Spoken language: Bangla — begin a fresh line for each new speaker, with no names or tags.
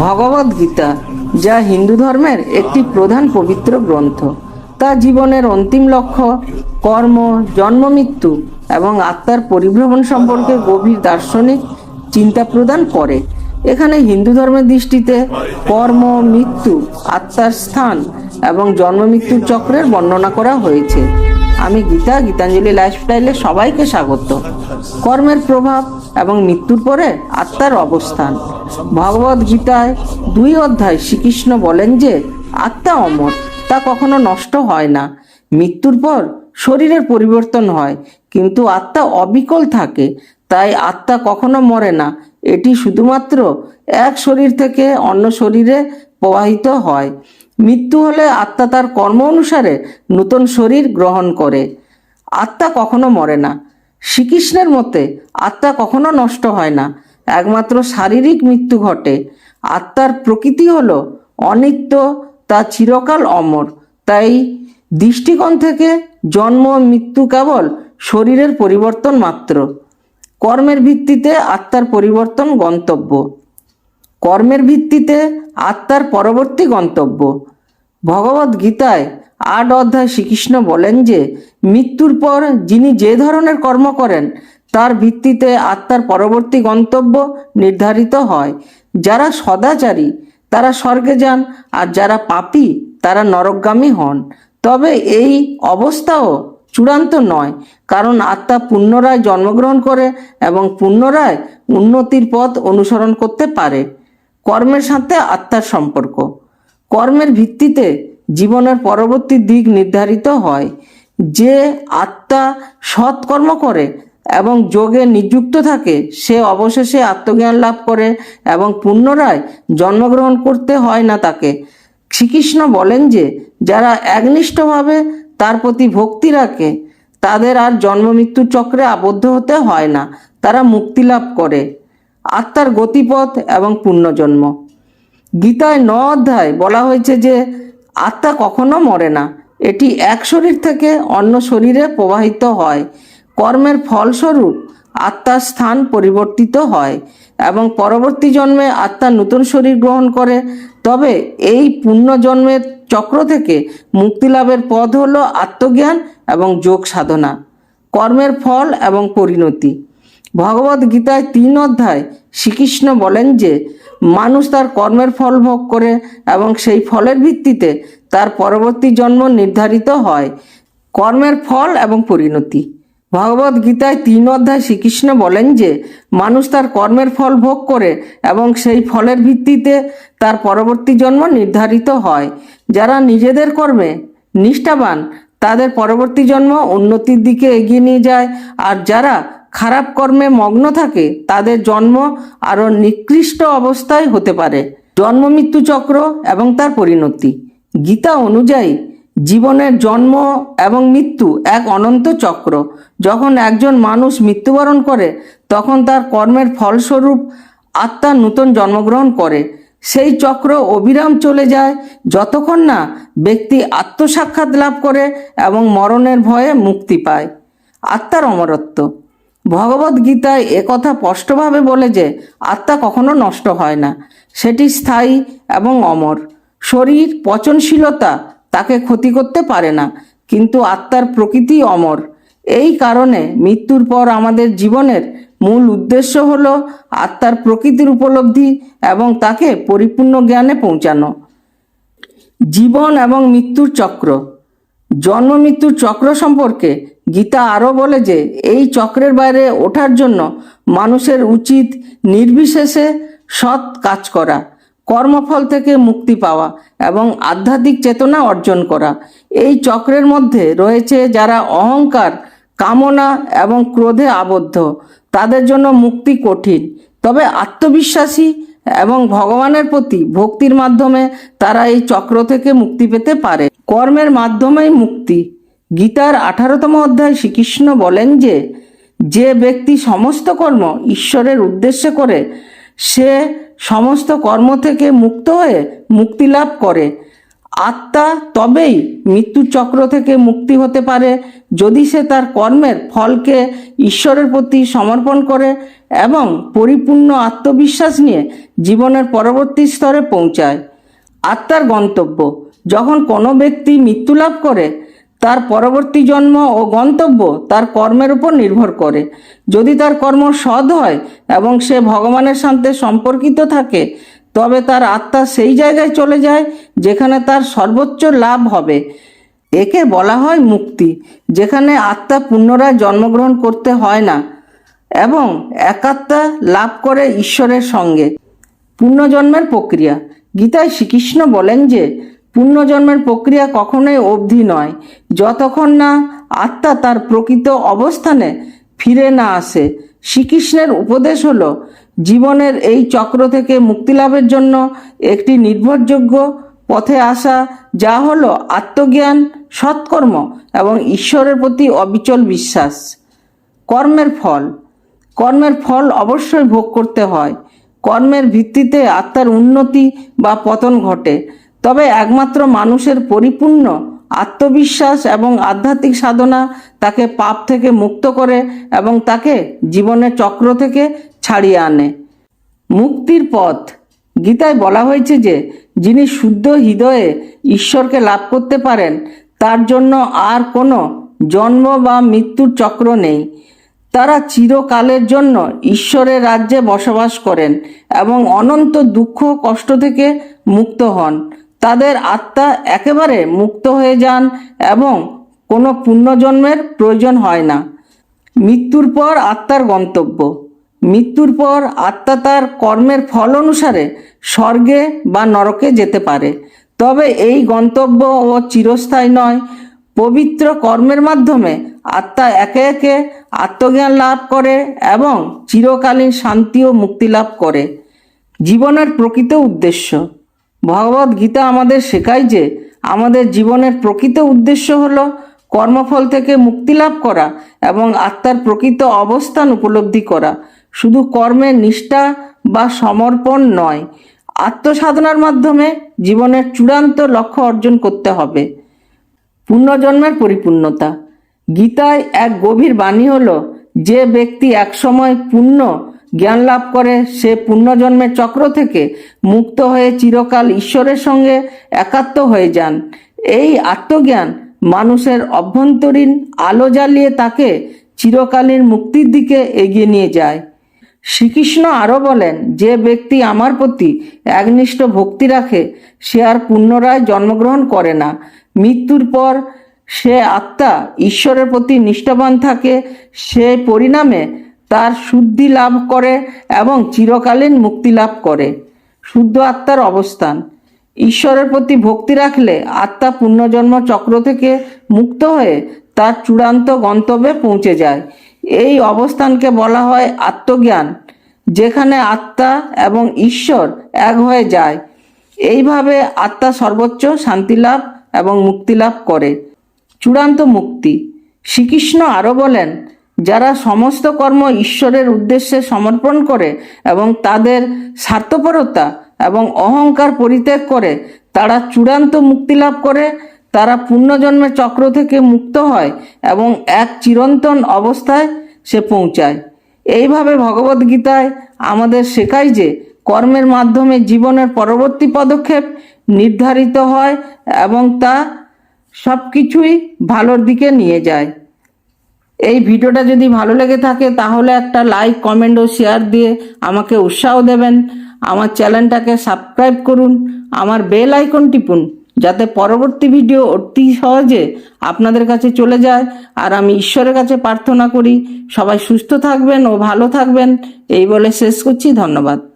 ভগবদ গীতা, যা হিন্দু ধর্মের একটি প্রধান পবিত্র গ্রন্থ। তা জীবনের অন্তিম লক্ষ্য, কর্ম, জন্ম, মৃত্যু এবং আত্মার পরিভ্রমণ সম্পর্কে গভীর দার্শনিক চিন্তা প্রদান করে। এখানে হিন্দু ধর্মের দৃষ্টিতে কর্ম, মৃত্যু, আত্মার স্থান এবং জন্ম, মৃত্যুর চক্রের বর্ণনা করা হয়েছে। আমি গীতা, গীতাঞ্জলি লাইফস্টাইলে সবাইকে স্বাগত। কর্মের প্রভাব এবং মৃত্যুর পরে আত্মার অবস্থান। ভগবদ গীতায় দুই অধ্যায় শ্রীকৃষ্ণ বলেন যে, আত্মা অমর, তা কখনো নষ্ট হয় না। মৃত্যুর পর শরীরের পরিবর্তন হয়, কিন্তু আত্মা অবিকল থাকে, তাই আত্মা কখনো মরে না। এটি শুধুমাত্র এক শরীর থেকে অন্য শরীরে প্রবাহিত হয়। মৃত্যু হলে আত্মা তার কর্ম অনুসারে নতুন শরীর গ্রহণ করে। আত্মা কখনো মরে না। শ্রীকৃষ্ণের মতে আত্মা কখনো নষ্ট হয় না, একমাত্র শারীরিক মৃত্যু ঘটে। আত্মার প্রকৃতি হল অনিত্য, তা চিরকাল অমর। তাই দৃষ্টিকোণ থেকে জন্ম মৃত্যু কেবল শরীরের পরিবর্তন মাত্র। কর্মের ভিত্তিতে আত্মার পরিবর্তন গন্তব্য। কর্মের ভিত্তিতে আত্মার পরবর্তী গন্তব্য। ভগবদ গীতায় আট অধ্যায় শ্রীকৃষ্ণ বলেন যে, মৃত্যুর পর যিনি যে ধরনের কর্ম করেন, তার ভিত্তিতে আত্মার পরবর্তী গন্তব্য নির্ধারিত হয়। যারা সদাচারী, তারা স্বর্গে যান, আর যারা পাপী, তারা নরকগামী হন। তবে এই অবস্থাও চূড়ান্ত নয়, কারণ আত্মা পুনরায় জন্মগ্রহণ করে এবং পুনরায় উন্নতির পথ অনুসরণ করতে পারে। কর্মের সাথে আত্মার সম্পর্ক। কর্মের ভিত্তিতে জীবনের পরবর্তী দিক নির্ধারিত হয়। যে আত্মা সৎকর্ম করে এবং যোগে নিযুক্ত থাকে, সে অবশেষে আত্মজ্ঞান লাভ করে এবং পুনরায় জন্মগ্রহণ করতে হয় না তাকে। শ্রীকৃষ্ণ বলেন যে, যারা একনিষ্ঠভাবে তার প্রতি ভক্তি রাখে, তাদের আর জন্ম মৃত্যুর চক্রে আবদ্ধ হতে হয় না। তারা মুক্তি লাভ করে। আত্মার গতিপথ এবং পুণ্যজন্ম। গীতায় ন অধ্যায় বলা হয়েছে যে আত্মা কখনো মরে না। এটি এক শরীর থেকে অন্য শরীরে প্রবাহিত হয়। কর্মের ফলস্বরূপ আত্মার স্থান পরিবর্তিত হয় এবং পরবর্তী জন্মে আত্মা নতুন শরীর গ্রহণ করে। তবে এই পুণ্যজন্মের চক্র থেকে মুক্তি লাভের পথ হল আত্মজ্ঞান এবং যোগ সাধনা। কর্মের ফল এবং পরিণতি। ভগবদ গীতায় তিন অধ্যায় শ্রীকৃষ্ণ বলেন যে, মানুষ তার কর্মের ফল ভোগ করে এবং সেই ফলের ভিত্তিতে তার পরবর্তী জন্ম নির্ধারিত হয়। কর্মের ফল এবং পরিণতি। ভগবদ গীতায় তিন অধ্যায় শ্রীকৃষ্ণ বলেন যে, মানুষ তার কর্মের ফল ভোগ করে এবং সেই ফলের ভিত্তিতে তার পরবর্তী জন্ম নির্ধারিত হয়। যারা নিজেদের কর্মে নিষ্ঠাবান, তাদের পরবর্তী জন্ম উন্নতির দিকে এগিয়ে নিয়ে যায়। আর যারা খারাপ কর্মে মগ্ন থাকে, তাদের জন্ম আরও নিকৃষ্ট অবস্থায় হতে পারে। জন্ম মৃত্যু চক্র এবং তার পরিণতি। গীতা অনুযায়ী, জীবনের জন্ম এবং মৃত্যু এক অনন্ত চক্র। যখন একজন মানুষ মৃত্যুবরণ করে, তখন তার কর্মের ফলস্বরূপ আত্মা নূতন জন্মগ্রহণ করে। সেই চক্র অবিরাম চলে যায়, যতক্ষণ না ব্যক্তি আত্মসাক্ষাৎ লাভ করে এবং মরণের ভয়ে মুক্তি পায়। আত্মার অমরত্ব। ভগবদ গীতায় একথা স্পষ্টভাবে বলে যে আত্মা কখনো নষ্ট হয় না। সেটি স্থায়ী এবং অমর। শরীর পচনশীলতা তাকে ক্ষতি করতে পারে না, কিন্তু আত্মার প্রকৃতি অমর। এই কারণে মৃত্যুর পর আমাদের জীবনের মূল উদ্দেশ্য হল আত্মার প্রকৃতির উপলব্ধি এবং তাকে পরিপূর্ণ জ্ঞানে পৌঁছানো। জীবন এবং মৃত্যুর চক্র। জন্ম মৃত্যুর চক্র সম্পর্কে গীতা আরও বলে যে, এই চক্রের বাইরে ওঠার জন্য মানুষের উচিত নির্বিশেষে সৎ কাজ করা, কর্মফল থেকে মুক্তি পাওয়া এবং আধ্যাত্মিক চেতনা অর্জন করা। এই চক্রের মধ্যে রয়েছে যারা অহংকার, কামনা এবং ক্রোধে আবদ্ধ, তাদের জন্য মুক্তি কঠিন। তবে আত্মবিশ্বাসী এবং ভগবানের প্রতি ভক্তির মাধ্যমে তারা এই চক্র থেকে মুক্তি পেতে পারে। কর্মের মাধ্যমেই মুক্তি গীতার আঠারোতম অধ্যায় শ্রীকৃষ্ণ বলেন যে যে ব্যক্তি সমস্ত কর্ম ঈশ্বরের উদ্দেশ্যে করে, সে সমস্ত কর্ম থেকে মুক্ত হয়ে মুক্তি লাভ করে। আত্মা তবেই মৃত্যুর চক্র থেকে মুক্তি হতে পারে যদি সে তার কর্মের ফলকে ঈশ্বরের প্রতি সমর্পণ করে এবং পরিপূর্ণ আত্মবিশ্বাস নিয়ে জীবনের পরবর্তী স্তরে পৌঁছায়। আত্মার গন্তব্য, যখন কোনো ব্যক্তি মৃত্যু লাভ করে তার পরবর্তী জন্ম ও গন্তব্য তার কর্মের উপর নির্ভর করে। যদি তার কর্ম সৎ হয় এবং সে ভগবানের সাথে সম্পর্কিত থাকে, তবে তার আত্মা সেই জায়গায় চলে যায় যেখানে তার সর্বোচ্চ লাভ হবে। একে বলা হয় মুক্তি, যেখানে আত্মা পুনরায় জন্মগ্রহণ করতে হয় না এবং একাত্মা লাভ করে ঈশ্বরের সঙ্গে। পুণ্যজন্মের প্রক্রিয়া। গীতায় শ্রীকৃষ্ণ বলেন যে পুণ্যজন্মের প্রক্রিয়া কখনোই অবধি নয়। যতক্ষণ না আত্মা তার প্রকৃত অবস্থানে ফিরে না আসে, শ্রীকৃষ্ণের উপদেশ হলো, জীবনের এই চক্র থেকে মুক্তি লাভের জন্য একটি নির্ভরযোগ্য পথে আসা, যা হলো আত্মজ্ঞান, সৎকর্ম এবং ঈশ্বরের প্রতি অবিচল বিশ্বাস। কর্মের ফল। কর্মের ফল অবশ্যই ভোগ করতে হয়। কর্মের ভিত্তিতে আত্মার উন্নতি বা পতন ঘটে। তবে একমাত্র মানুষের পরিপূর্ণ আত্মবিশ্বাস এবং আধ্যাত্মিক সাধনা তাকে পাপ থেকে মুক্ত করে এবং তাকে জীবনের চক্র থেকে ছাড়িয়ে আনে। মুক্তির পথ। গীতায় বলা হয়েছে যে, যিনি শুদ্ধ হৃদয়ে ঈশ্বরকে লাভ করতে পারেন, তার জন্য আর কোনো জন্ম বা মৃত্যুর চক্র নেই। তারা চিরকালের জন্য ঈশ্বরের রাজ্যে বসবাস করেন এবং অনন্ত দুঃখ কষ্ট থেকে মুক্ত হন। তাদের আত্মা একেবারে মুক্ত হয়ে যান এবং কোনো পুণ্যজন্মের প্রয়োজন হয় না। মৃত্যুর পর আত্মার গন্তব্য। মৃত্যুর পর আত্মা তার কর্মের ফল অনুসারে স্বর্গে বা নরকে যেতে পারে। তবে এই গন্তব্য ও চিরস্থায়ী নয়। পবিত্র কর্মের মাধ্যমে আত্মা একে একে আত্মজ্ঞান লাভ করে এবং চিরকালীন শান্তি ও মুক্তি লাভ করে। জীবনের প্রকৃত উদ্দেশ্য। ভগবত গীতা আমাদের শেখায় যে আমাদের জীবনের প্রকৃত উদ্দেশ্য হল কর্মফল থেকে মুক্তি লাভ করা এবং আত্মার প্রকৃত অবস্থান উপলব্ধি করা। শুধু কর্মের নিষ্ঠা বা সমর্পণ নয়, আত্মসাধনার মাধ্যমে জীবনের চূড়ান্ত লক্ষ্য অর্জন করতে হবে। পুণ্যজন্মের পরিপূর্ণতা। গীতায় এক গভীর বাণী হল, যে ব্যক্তি একসময় পুণ্য জ্ঞান লাভ করে, সে পুণ্যজন্মের চক্র থেকে মুক্ত হয়ে চিরকাল ঈশ্বরের সঙ্গে একাত্ম হয়ে যান। এই আত্মজ্ঞান মানুষের অভ্যন্তরীণ আলো জ্বালিয়ে তাকে চিরকালীন মুক্তির দিকে এগিয়ে নিয়ে যায়। শ্রীকৃষ্ণ আরও বলেন, যে ব্যক্তি আমার প্রতি একনিষ্ঠ ভক্তি রাখে, সে আর পুনরায় জন্মগ্রহণ করে না। মৃত্যুর পর সে আত্মা ঈশ্বরের প্রতি নিষ্ঠাবান থাকে, সে পরিণামে তার শুদ্ধি লাভ করে এবং চিরকালীন মুক্তি লাভ করে। শুদ্ধ আত্মার অবস্থান। ঈশ্বরের প্রতি ভক্তি রাখলে আত্মা পুণ্যজন্ম চক্র থেকে মুক্ত হয়ে তার চূড়ান্ত গন্তব্যে পৌঁছে যায়। এই অবস্থানকে বলা হয় আত্মজ্ঞান, যেখানে আত্মা এবং ঈশ্বর এক হয়ে যায়। এইভাবে আত্মা সর্বোচ্চ শান্তি লাভ এবং মুক্তি লাভ করে। চূড়ান্ত মুক্তি। শ্রীকৃষ্ণ আরও বলেন যারা সমস্ত কর্ম ঈশ্বরের উদ্দেশ্যে সমর্পণ করে এবং তাদের স্বার্থপরতা এবং অহংকার পরিত্যাগ করে, তারা চূড়ান্ত মুক্তি লাভ করে, তারা পুণ্যজন্মের চক্র থেকে মুক্ত হয় এবং এক চিরন্তন অবস্থায় সে পৌঁছায়। এইভাবে ভগবদ্গীতায় আমাদের শেখায় যে, কর্মের মাধ্যমে জীবনের পরবর্তী পদক্ষেপ নির্ধারিত হয় এবং তা সব কিছুই ভালোর দিকে নিয়ে যায়। এই ভিডিওটা যদি ভালো লেগে থাকে, তাহলে একটা লাইক কমেন্ট ও শেয়ার দিয়ে আমাকে উৎসাহ দেবেন। আমার চ্যানেলটাকে সাবস্ক্রাইব করুন। আমার বেল আইকন টিপুন, যাতে পরবর্তী ভিডিও অতি সহজে আপনাদের কাছে চলে যায়। আর আমি ঈশ্বরের কাছে প্রার্থনা করি, সবাই সুস্থ থাকবেন ও ভালো থাকবেন। এই বলে শেষ করছি, ধন্যবাদ।